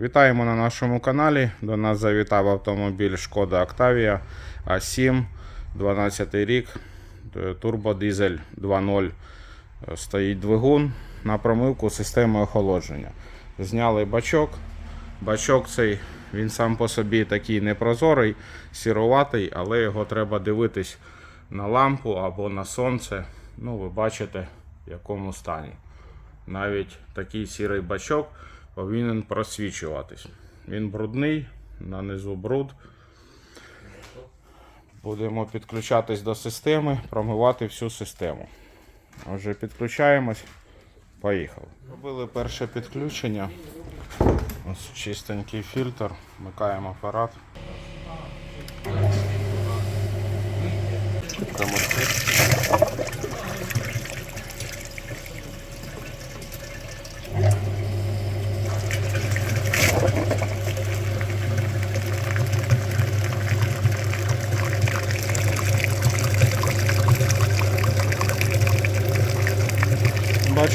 Вітаємо на нашому каналі. До нас завітав автомобіль Шкода Octavia А7, 12 рік, е, турбодизель 2.0. Е, Стоїть двигун на промивку системи охолодження. Зняли бачок. Бачок цей він сам по собі такий непрозорий, сіруватий, але його треба дивитись на лампу або на сонце. Ну, ви бачите, в якому стані. Навіть такий сірий бачок повинен просвічуватись. Він брудний, на низу бруд. Будемо підключатись до системи, промивати всю систему. Отже, підключаємось. Поїхали. Робили перше підключення. Ось чистенький фільтр. Вмикаємо апарат. Примусити.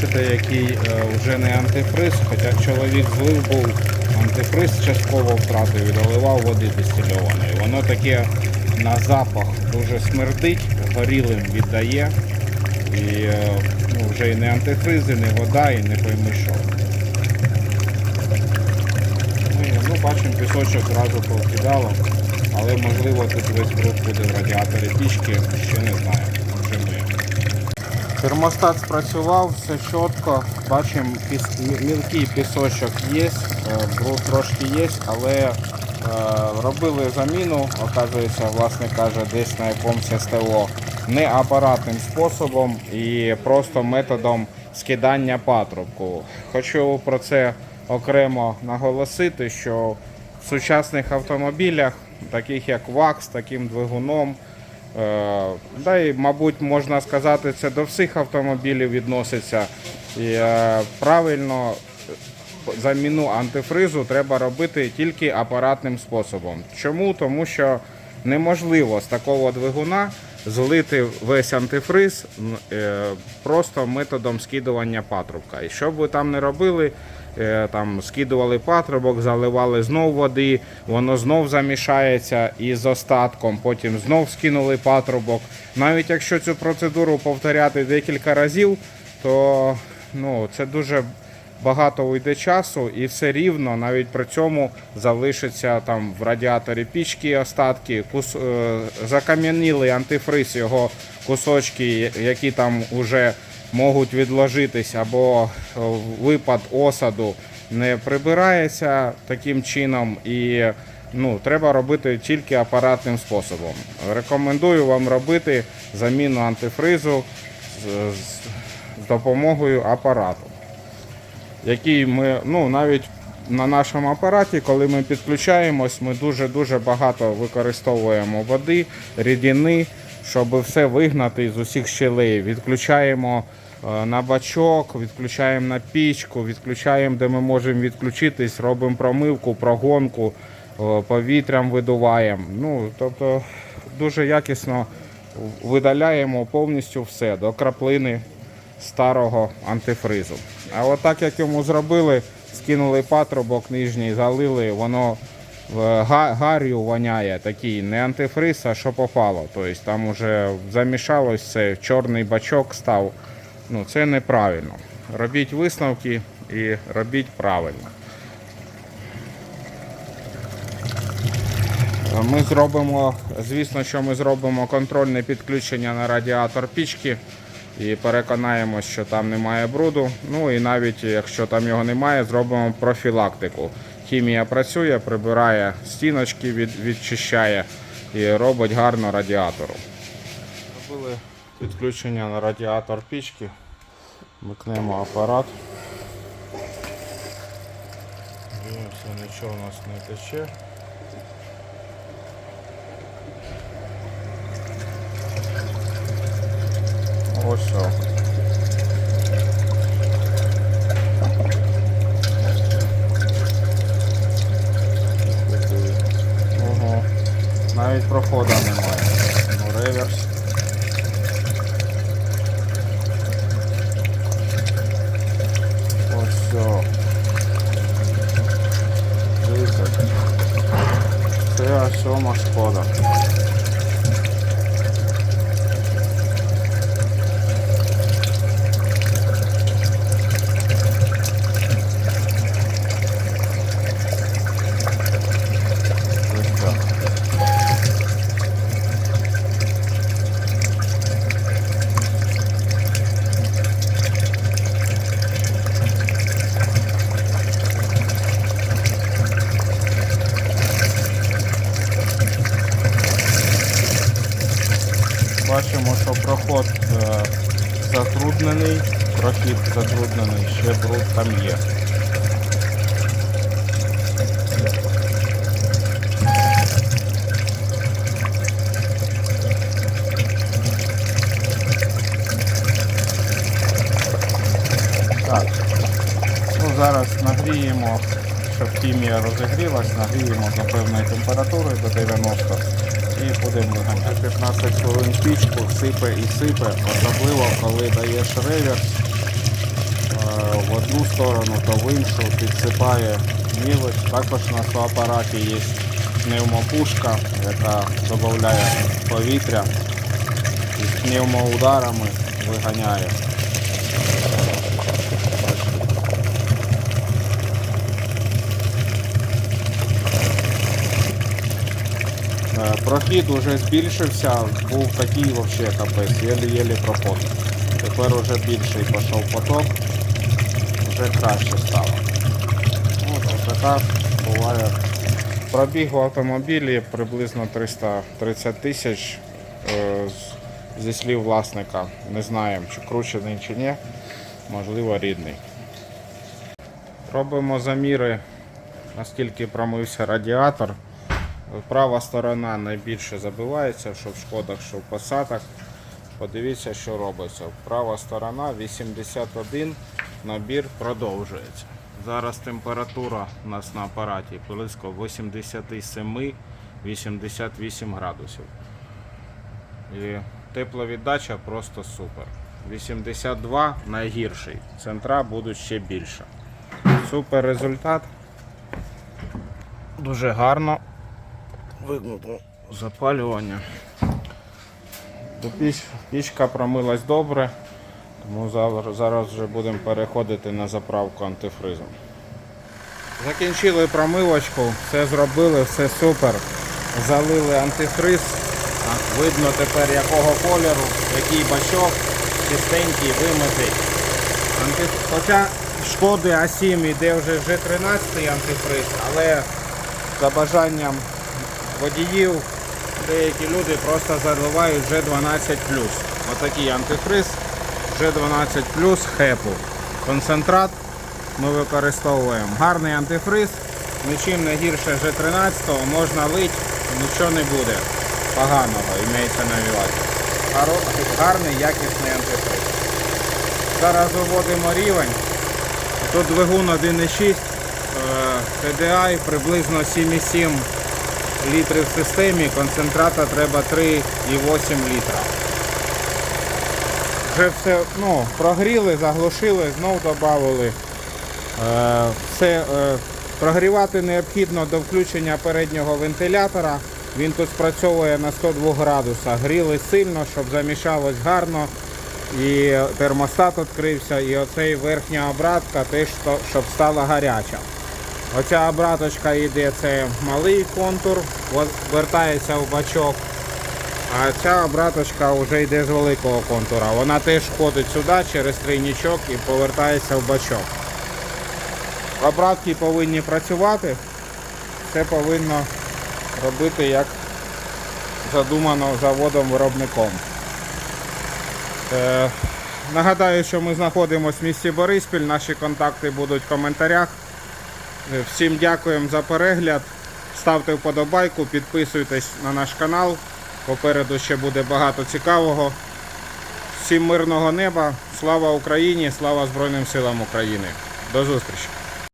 Бачите, який е, вже не антифриз, хоча чоловік злив був антифриз частково втратив і доливав води дистильованої. Воно таке на запах дуже смердить, горілим віддає. І е, ну, вже і не антифриз, і не вода, і не пойми що. Ну, ну, бачимо, пісочок одразу повкидало, але можливо тут весь бруд буде в радіаторі пічки, ще не знаю. Термостат спрацював, все чітко. Бачимо, мілкий пісочок є, е, бруд трошки є, але е, робили заміну, оказується, власник каже, десь на якомусь СТО не апаратним способом і просто методом скидання патрубку. Хочу про це окремо наголосити, що в сучасних автомобілях, таких як ВАКС, таким двигуном, Да і, мабуть, можна сказати, це до всіх автомобілів відноситься. І е, правильно е, заміну антифризу треба робити тільки апаратним способом. Чому? Тому що неможливо з такого двигуна злити весь антифриз е, просто методом скидування патрубка. І що б ви там не робили, е, там скидували патрубок, заливали знов води, воно знов замішається із остатком, потім знов скинули патрубок. Навіть якщо цю процедуру повторяти декілька разів, то ну, це дуже багато уйде часу і все рівно навіть при цьому залишиться там в радіаторі пічки остатки, кус, е, закам'янілий антифриз, його кусочки, які там вже можуть відложитись, або е, випад осаду не прибирається таким чином і ну, треба робити тільки апаратним способом. Рекомендую вам робити заміну антифризу з, з, з допомогою апарату який ми ну навіть на нашому апараті, коли ми підключаємось, ми дуже-дуже багато використовуємо води, рідини, щоб все вигнати з усіх щелей. Відключаємо е, на бачок, відключаємо на пічку, відключаємо, де ми можемо відключитись, робимо промивку, прогонку, е, повітрям видуваємо. Ну, тобто дуже якісно видаляємо повністю все до краплини старого антифризу. А от так як йому зробили, скинули патрубок нижній, залили, воно в гар'ю воняє такий не антифриз, а що попало. Тобто там уже замішалось все, чорний бачок став. Ну це неправильно. Робіть висновки і робіть правильно. Ми зробимо, звісно, що ми зробимо контрольне підключення на радіатор пічки і переконаємось, що там немає бруду. Ну і навіть якщо там його немає, зробимо профілактику. Хімія працює, прибирає стіночки, від, відчищає і робить гарно радіатору. Зробили підключення на радіатор пічки. Вмикнемо апарат. Дивимося, нічого у нас не тече. Ось що. Ого. Навіть проходу немає. Ну, реверс. Ось все. Це сьома шкода. Ось так. Бачимо, що проход е, затруднений, прохід затруднений, ще бруд там є. Ну зараз нагріємо, щоб хімія розігрілась, нагріємо до певної температури до 90 і будемо виганяти 15 хвилин пічку, сипе і сипе, особливо коли даєш реверс е, в одну сторону, то в іншу підсипає мілоч. Також у нас в апараті є пневмопушка, яка додає повітря і з пневмоударами виганяє. Прохід уже збільшився, був такий вообще капець, єлі-єлі проходив. Тепер уже більший пішов поток, вже краще стало. От, ось так буває. Пробіг в автомобілі приблизно 330 тисяч е, зі слів власника. Не знаємо, чи кручений чи ні, можливо рідний. Робимо заміри, наскільки промився радіатор. Права сторона найбільше забивається, що в шкодах, що в посадах. Подивіться, що робиться. Права сторона 81, набір продовжується. Зараз температура у нас на апараті близько 87-88 градусів. І тепловіддача просто супер. 82 найгірший. Центра будуть ще більше. Супер результат. Дуже гарно вигнуто запалювання. Піч, пічка промилась добре, тому зараз, зараз вже будемо переходити на заправку антифризом. Закінчили промивочку, все зробили, все супер. Залили антифриз. Видно тепер якого кольору, який бачок, чистенький, вимитий. Анти... Хоча шкоди А7 йде вже G13 антифриз, але за бажанням водіїв деякі люди просто заливають G12. Отакий антифриз G12 хепу. Концентрат ми використовуємо. Гарний антифриз, нічим не гірше G13, можна лить, нічого не буде поганого, імеється на увазі. Гарний, якісний антифриз. Зараз виводимо рівень. Тут двигун 1,6 е, TDI приблизно 7,7 літрів в системі, концентрата треба 3,8 літра. Вже все ну, прогріли, заглушили, знов додали. Е, все, е, прогрівати необхідно до включення переднього вентилятора. Він тут спрацьовує на 102 градусах. Гріли сильно, щоб замішалось гарно. І термостат відкрився, і оцей верхня обратка теж щоб стала гаряча. Оця обраточка йде, це малий контур, вертається в бачок. А ця обраточка вже йде з великого контура. Вона теж входить сюди через тройничок і повертається в бачок. Обратки повинні працювати. Це повинно робити як задумано заводом-виробником. Е, нагадаю, що ми знаходимося в місті Бориспіль. Наші контакти будуть в коментарях. Е, Всім дякуємо за перегляд. Ставте вподобайку, підписуйтесь на наш канал. Попереду ще буде багато цікавого. Всім мирного неба, слава Україні, слава Збройним силам України. До зустрічі!